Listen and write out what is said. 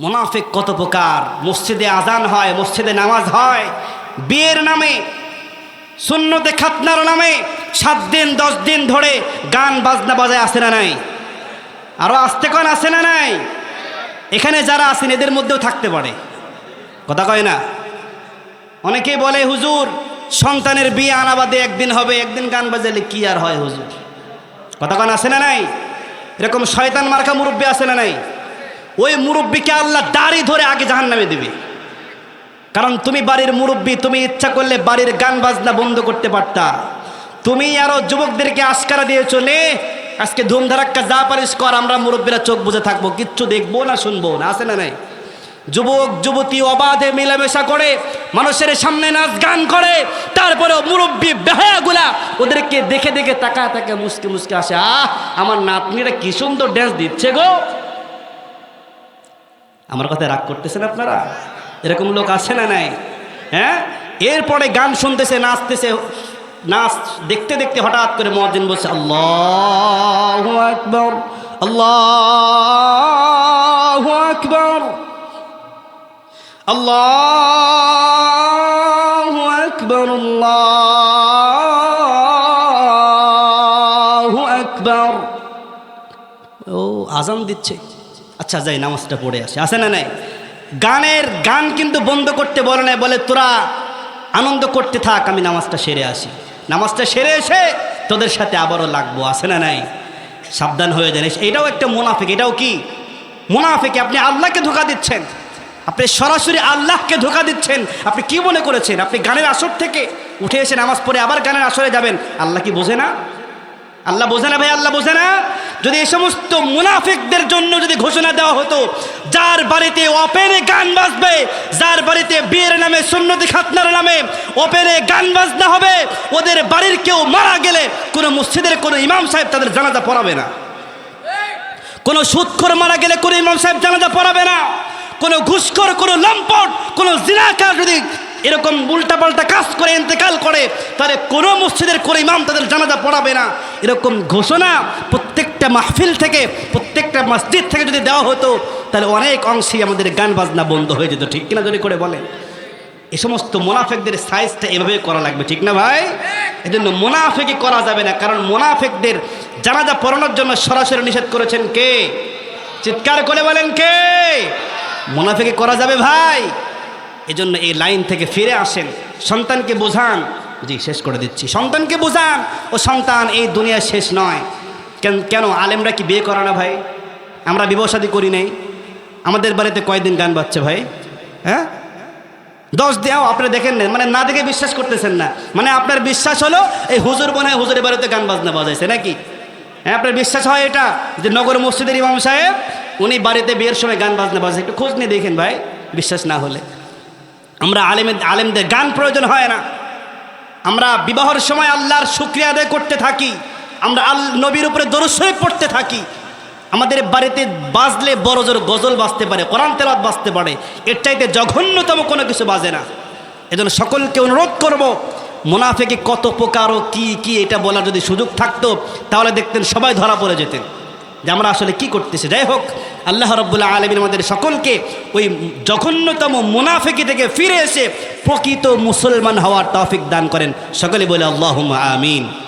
মোনাফেক কত প্রকার? মসজিদে আজান হয়, মসজিদে নামাজ হয়। বিয়ের নামে শূন্যতে খাতনার নামে সাত দিন, দশ দিন ধরে গান, বাজনা বাজায় আসে না নাই? আরও আসতে কন আসে না নাই? এখানে যারা আছেন, এদের মধ্যেও থাকতে পারে। কথা কয় না? অনেকেই বলে, হুজুর, সন্তানের বিয়ে আনাবাদে একদিন হবে, একদিন গান বাজালে কি আর হয় হুজুর? কথা কন আসে না নাই? এরকম শয়তান মার্কা মুরব্বী আসে না নাই? ওই মুরব্বীকে আল্লাহ দাড়ি ধরে আগে জাহান নামে দেবে। কারণ তুমি বাড়ির মুরব্বী, তুমি ইচ্ছা করলে বাড়ির গান বাজনা বন্ধ করতে পারতা। তুমি আরও যুবকদেরকে আস্কারা দিয়ে চলে, আজকে ধুমধারাক্কা যা পারিস কর, আমরা মুরব্বীরা চোখ বুঝে থাকব, কিচ্ছু দেখব না, শুনব না, আছে না নাই? যুবক, যুবতী অবাধে মেলামেশা করে, মানুষের সামনে নাচ গান করে, তারপরে মুরব্বী বেহায়াগুলা ওদেরকে দেখে দেখে তাকা তাকে মুসকে মুসকে আসে, আহ, আমার নাতনিরা কি সুন্দর ড্যান্স দিচ্ছে গো। আমার কথা রাগ করতেছেন আপনারা? এরকম লোক আছে না নাই? হ্যাঁ? এরপরে গান শুনতেছে, নাচতেছে, নাচ দেখতে দেখতে হঠাৎ করে মহাজিন বলছে, আল্লাহ আকবর আল্লাহ আকবর আল্লাহ আকবর আল্লাহ আকবর। ও আজান দিচ্ছে। আচ্ছা যাই, নামাজটা পড়ে আসে। আসে না নাই? গানের গান কিন্তু বন্ধ করতে বলে নাই, বলে তোরা আনন্দ করতে থাক, আমি নামাজটা সেরে আসি। নামাজটা সেরে এসে তোদের সাথে আবারও লাগবো আসে না নাই? সাবধান হয়ে যান এটাও একটা মুনাফিক, এটাও কি? মুনাফিক, আপনি আল্লাহকে ধোকা দিচ্ছেন। আপনি সরাসরি আল্লাহকে ধোকা দিচ্ছেন। আপনি কি মনে করেছেন? আপনি গানের আসর থেকে উঠে এসে নামাজ পড়ে আবার গানের আসরে যাবেন? আল্লাহ কি বোঝে না? আল্লাহ বোঝে না ভাই, আল্লাহ বোঝে না? যদি এই সমস্ত মুনাফিকদের জন্য যদি ঘোষণা দেওয়া হতো, যার বাড়িতে ওপেনে গান বাজবে, যার বাড়িতে বিয়ের নামে সুন্নতি খাতনার নামে ওপেনে গান বাজনা হবে, ওদের বাড়ির কেউ মারা গেলে কোনো মসজিদের কোনো ইমাম সাহেব তাদের জানাজা পড়াবে না। কোনো সুৎখর মারা গেলে কোনো ইমাম সাহেব জানাজা পড়াবে না। কোনো ঘুষখোর, কোনো লম্পট, কোনো জিনাকার যদি এরকম উল্টাপাল্টা কাজ করে, ইন্তেকাল করে, তাহলে কোনো মসজিদের কোনো ইমাম তাদের জানাজা পড়াবে না। এরকম ঘোষণা প্রত্যেকটা মাহফিল থেকে, প্রত্যেকটা মসজিদ থেকে যদি দেওয়া হতো, তাহলে অনেক অংশেই আমাদের গান বাজনা বন্ধ হয়ে যেত, ঠিক কিনা যদি করে বলেন? এ সমস্ত মোনাফেকদের সাইজটা এভাবে করা লাগবে, ঠিক না ভাই? এই জন্য মোনাফেকি করা যাবে না, কারণ মোনাফেকদের জানাজা পড়ানোর জন্য সরাসরি নিষেধ করেছেন কে? চিৎকার করে বলেন কে? মোনাফেকি করা যাবে ভাই। এজন্য এই লাইন থেকে ফিরে আসেন। সন্তানকে বোঝান। জি, শেষ করে দিচ্ছি। সন্তানকে বোঝান। ও সন্তান এই দুনিয়া শেষ নয়। কেন কেন আলেমরা কি বিয়ে করে না ভাই? আমরা বিবাহ করি নাই। আমাদের বাড়িতে কয়দিন গান বাজছে ভাই? হ্যাঁ? দশ দেও আপনি দেখেন না মানে না দেখে বিশ্বাস করতেছেন না। মানে আপনার বিশ্বাস হলো, এই হুজুর মনে হয় হুজুরের বাড়িতে গান বাজনা বাজাইছে নাকি? হ্যাঁ আপনার বিশ্বাস হয় এটা? যে নগর মসজিদের ইমাম সাহেব, উনি বাড়িতে বিয়ের সময় গান বাজনা বাজে একটু খোঁজ নিয়ে দেখেন ভাই, বিশ্বাস না হলে। আমরা আলেমের আলেমদের গান প্রয়োজন হয় না। আমরা বিবাহর সময় আল্লাহর শুক্রিয়া আদায় করতে থাকি। আমরা আল নবীর উপরে দরসই পড়তে থাকি। আমাদের বাড়িতে বাজলে বড় জোর গজল বাজতে পারে, কোরআন তেলাত বাজতে পারে। এর চাইতে জঘন্যতম কোনো কিছু বাজে না। এজন্য সকলকে অনুরোধ করব, মোনাফেকে কত প্রকার ও কী কী এটা বলার যদি সুযোগ থাকতো, তাহলে দেখতেন সবাই ধরা পড়ে যেতেন। যে আমরা আসলে কি করতেছি? যাই হোক, আল্লাহ রব্বুল্লাহ আলমিন আমাদের সকলকে ওই জঘন্যতম মুনাফেকি থেকে ফিরে এসে প্রকৃত মুসলমান হওয়ার তৌফিক দান করেন। সকলে বলে আল্লাহ আমিন।